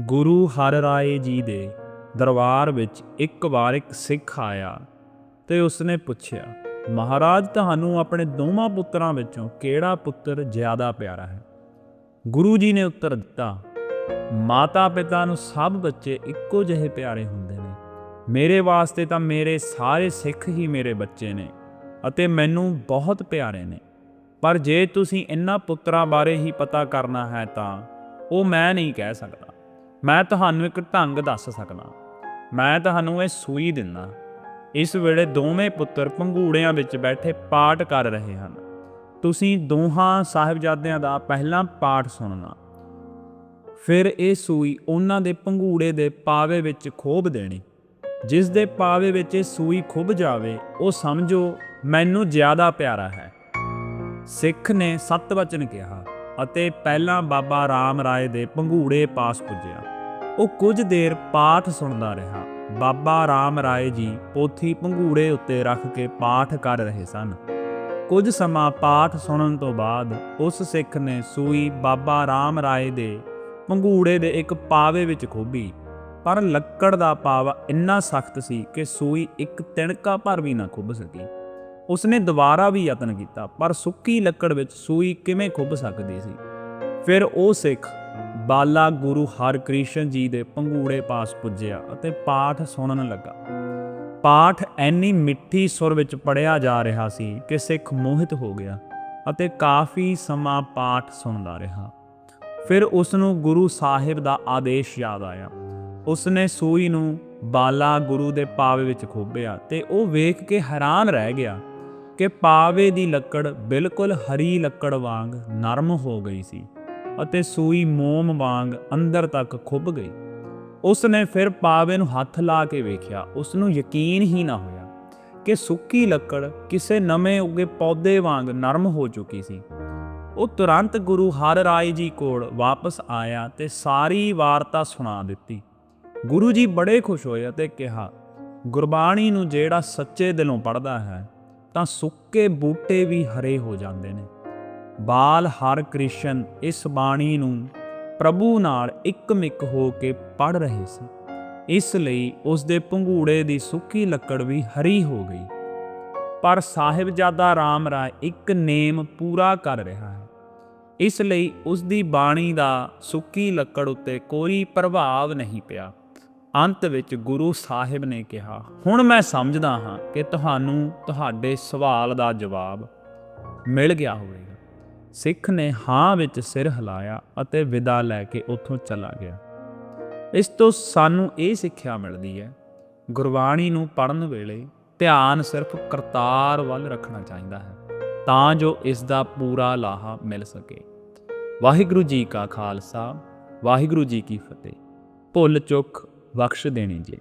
ਗੁਰੂ ਹਰ ਰਾਏ ਜੀ ਦੇ ਦਰਬਾਰ ਵਿੱਚ ਇੱਕ ਵਾਰ ਇੱਕ ਸਿੱਖ ਆਇਆ ਤੇ ਉਸਨੇ ਪੁੱਛਿਆ, ਮਹਾਰਾਜ, ਤੁਹਾਨੂੰ ਆਪਣੇ ਦੋਵਾਂ ਪੁੱਤਰਾਂ ਵਿੱਚੋਂ ਕਿਹੜਾ ਪੁੱਤਰ ਜ਼ਿਆਦਾ ਪਿਆਰਾ ਹੈ? ਗੁਰੂ ਜੀ ਨੇ ਉੱਤਰ ਦਿੱਤਾ, ਮਾਤਾ ਪਿਤਾ ਨੂੰ ਸਭ ਬੱਚੇ ਇੱਕੋ ਜਿਹੇ ਪਿਆਰੇ ਹੁੰਦੇ ਨੇ। ਮੇਰੇ ਵਾਸਤੇ ਤਾਂ ਮੇਰੇ ਸਾਰੇ ਸਿੱਖ ਹੀ ਮੇਰੇ ਬੱਚੇ ਨੇ ਅਤੇ ਮੈਨੂੰ ਬਹੁਤ ਪਿਆਰੇ ਨੇ। ਪਰ ਜੇ ਤੁਸੀਂ ਇਹਨਾਂ ਪੁੱਤਰਾਂ ਬਾਰੇ ਹੀ ਪਤਾ ਕਰਨਾ ਹੈ ਤਾਂ ਉਹ ਮੈਂ ਨਹੀਂ ਕਹਿ ਸਕਦਾ। ਮੈਂ ਤੁਹਾਨੂੰ ਇੱਕ ਢੰਗ ਦੱਸ ਸਕਦਾ। ਮੈਂ ਤੁਹਾਨੂੰ ਇਹ ਸੂਈ ਦਿੰਦਾ। ਇਸ ਵੇਲੇ ਦੋਵੇਂ ਪੁੱਤਰ ਪੰਘੂੜਿਆਂ ਵਿੱਚ ਬੈਠੇ ਪਾਠ ਕਰ ਰਹੇ ਹਨ। ਤੁਸੀਂ ਦੋਹਾਂ ਸਾਹਿਬਜ਼ਾਦਿਆਂ ਦਾ ਪਹਿਲਾ ਪਾਠ ਸੁਣਨਾ। ਫਿਰ ਇਹ ਸੂਈ ਉਹਨਾਂ ਦੇ ਪੰਘੂੜੇ ਦੇ ਪਾਵੇ ਵਿੱਚ ਖੋਬ ਦੇਣੀ। ਜਿਸ ਦੇ ਪਾਵੇ ਵਿੱਚ ਇਹ ਸੂਈ ਖੁੱਭ ਜਾਵੇ, ਉਹ ਸਮਝੋ ਮੈਨੂੰ ਜ਼ਿਆਦਾ ਪਿਆਰਾ ਹੈ। ਸਿੱਖ ਨੇ ਸਤ ਵਚਨ ਕਿਹਾ ਅਤੇ ਪਹਿਲਾਂ ਬਾਬਾ ਰਾਮ ਰਾਏ ਦੇ ਪੰਘੂੜੇ ਪਾਸ ਪੁੱਜਿਆ। ਉਹ ਕੁਝ ਦੇਰ ਪਾਠ ਸੁਣਦਾ ਰਿਹਾ। ਬਾਬਾ ਰਾਮ ਰਾਏ ਜੀ ਪੋਥੀ ਪੰਘੂੜੇ ਉੱਤੇ ਰੱਖ ਕੇ ਪਾਠ ਕਰ ਰਹੇ ਸਨ। ਕੁਝ ਸਮਾਂ ਪਾਠ ਸੁਣਨ ਤੋਂ ਬਾਅਦ ਉਸ ਸਿੱਖ ਨੇ ਸੂਈ ਬਾਬਾ ਰਾਮ ਰਾਏ ਦੇ ਪੰਘੂੜੇ ਦੇ ਇੱਕ ਪਾਵੇ ਵਿੱਚ ਖੋਭੀ। ਪਰ ਲੱਕੜ ਦਾ ਪਾਵਾ ਇੰਨਾ ਸਖਤ ਸੀ ਕਿ ਸੂਈ ਇੱਕ ਤਿਣਕਾ ਭਰ ਵੀ ਨਾ ਖੁੱਭ ਸਕੀ। ਉਸਨੇ ਦੁਬਾਰਾ ਵੀ ਯਤਨ ਕੀਤਾ, ਪਰ ਸੁੱਕੀ ਲੱਕੜ ਵਿੱਚ ਸੂਈ ਕਿਵੇਂ ਖੁੱਭ ਸਕਦੀ ਸੀ? ਫਿਰ ਉਹ ਸਿੱਖ ਬਾਲਾ ਗੁਰੂ ਹਰਕ੍ਰਿਸ਼ਨ ਜੀ ਦੇ ਪੰਗੂੜੇ ਪਾਸ ਪੁੱਜਿਆ ਅਤੇ ਪਾਠ ਸੁਣਨ ਲੱਗਾ। ਪਾਠ ਐਨੀ ਮਿੱਠੀ ਸੁਰ ਵਿੱਚ ਪੜਿਆ ਜਾ ਰਿਹਾ ਸੀ ਕਿ ਸਿੱਖ ਮੋਹਿਤ ਹੋ ਗਿਆ ਅਤੇ ਕਾਫੀ ਸਮਾਂ ਪਾਠ ਸੁਣਦਾ ਰਿਹਾ। ਫਿਰ ਉਸ ਨੂੰ ਗੁਰੂ ਸਾਹਿਬ ਦਾ ਆਦੇਸ਼ ਯਾਦ ਆਇਆ। ਉਸਨੇ ਸੂਈ ਨੂੰ ਬਾਲਾ ਗੁਰੂ ਦੇ ਪਾਵੇ ਵਿੱਚ ਖੋਬਿਆ ਤੇ ਉਹ ਵੇਖ ਕੇ ਹੈਰਾਨ ਰਹਿ ਗਿਆ ਕਿ ਪਾਵੇ ਦੀ ਲੱਕੜ ਬਿਲਕੁਲ ਹਰੀ ਲੱਕੜ ਵਾਂਗ ਨਰਮ ਹੋ ਗਈ ਸੀ। ਅਤੇ ਸੂਈ ਮੋਮ ਵਾਂਗ ਅੰਦਰ ਤੱਕ ਖੁੱਭ ਗਈ। ਉਸ ਨੇ ਫਿਰ ਪਾਵੇ ਨੂੰ ਹੱਥ ਲਾ ਕੇ ਵੇਖਿਆ ਉਸ ਨੂੰ ਯਕੀਨ ਹੀ ਨਾ ਹੋਇਆ ਕਿ ਸੁੱਕੀ ਲੱਕੜ ਕਿਸੇ ਨਵੇਂ ਉੱਗੇ ਪੌਦੇ ਵਾਂਗ ਨਰਮ ਹੋ ਚੁੱਕੀ ਸੀ। ਉਹ ਤੁਰੰਤ ਗੁਰੂ ਹਰ ਰਾਏ ਜੀ ਕੋਲ ਵਾਪਸ ਆਇਆ ਤੇ ਸਾਰੀ ਵਾਰਤਾ ਸੁਣਾ ਦਿੱਤੀ। ਗੁਰੂ ਜੀ ਬੜੇ ਖੁਸ਼ ਹੋਏ ਅਤੇ ਕਿਹਾ, ਗੁਰਬਾਣੀ ਨੂੰ ਜਿਹੜਾ ਸੱਚੇ ਦਿਲੋਂ ਪੜ੍ਹਦਾ ਹੈ, ਤਾਂ ਸੁੱਕੇ ਬੂਟੇ ਵੀ ਹਰੇ ਹੋ ਜਾਂਦੇ ਨੇ। ਬਾਲ ਹਰ ਕ੍ਰਿਸ਼ਨ ਇਸ ਬਾਣੀ ਨੂੰ ਪ੍ਰਭੂ ਨਾਲ ਇੱਕਮਿਕ ਹੋ ਕੇ ਪੜ ਰਹੇ ਸੀ। ਇਸ ਲਈ ਉਸ ਦੇ ਪੰਘੂੜੇ ਦੀ ਸੁੱਕੀ ਲੱਕੜ ਵੀ ਹਰੀ ਹੋ ਗਈ। ਪਰ ਸਾਹਿਬਜ਼ਾਦਾ ਰਾਮ ਰਾਏ ਇੱਕ ਨੇਮ ਪੂਰਾ ਕਰ ਰਿਹਾ ਹੈ। ਇਸ ਲਈ ਉਸ ਦੀ ਬਾਣੀ ਦਾ ਸੁੱਕੀ ਲੱਕੜ ਉੱਤੇ ਕੋਈ ਪ੍ਰਭਾਵ ਨਹੀਂ ਪਿਆ। ਅੰਤ ਵਿੱਚ ਗੁਰੂ ਸਾਹਿਬ ਨੇ ਕਿਹਾ, ਹੁਣ ਮੈਂ ਸਮਝਦਾ ਹਾਂ ਕਿ ਤੁਹਾਨੂੰ ਤੁਹਾਡੇ ਸਵਾਲ ਦਾ ਜਵਾਬ ਮਿਲ ਗਿਆ ਹੋਵੇ। ਸਿੱਖ ਨੇ ਹਾਂ ਵਿੱਚ ਸਿਰ ਹਿਲਾਇਆ ਅਤੇ ਵਿਦਾ ਲੈ ਕੇ ਉੱਥੋਂ ਚਲਾ ਗਿਆ। ਇਸ ਤੋਂ ਸਾਨੂੰ ਇਹ ਸਿੱਖਿਆ ਮਿਲਦੀ ਹੈ, ਗੁਰਬਾਣੀ ਨੂੰ ਪੜਨ ਵੇਲੇ ਧਿਆਨ ਸਿਰਫ ਕਰਤਾਰ ਵੱਲ ਰੱਖਣਾ ਚਾਹੀਦਾ ਹੈ, ਤਾਂ ਜੋ ਇਸ ਦਾ ਪੂਰਾ ਲਾਹਾ ਮਿਲ ਸਕੇ। ਵਾਹਿਗੁਰੂ ਜੀ ਕਾ ਖਾਲਸਾ, ਵਾਹਿਗੁਰੂ ਜੀ ਕੀ ਫਤਿਹ। ਭੁੱਲ ਚੁੱਕ ਬਖਸ਼ ਦੇਣੀ ਜੀ।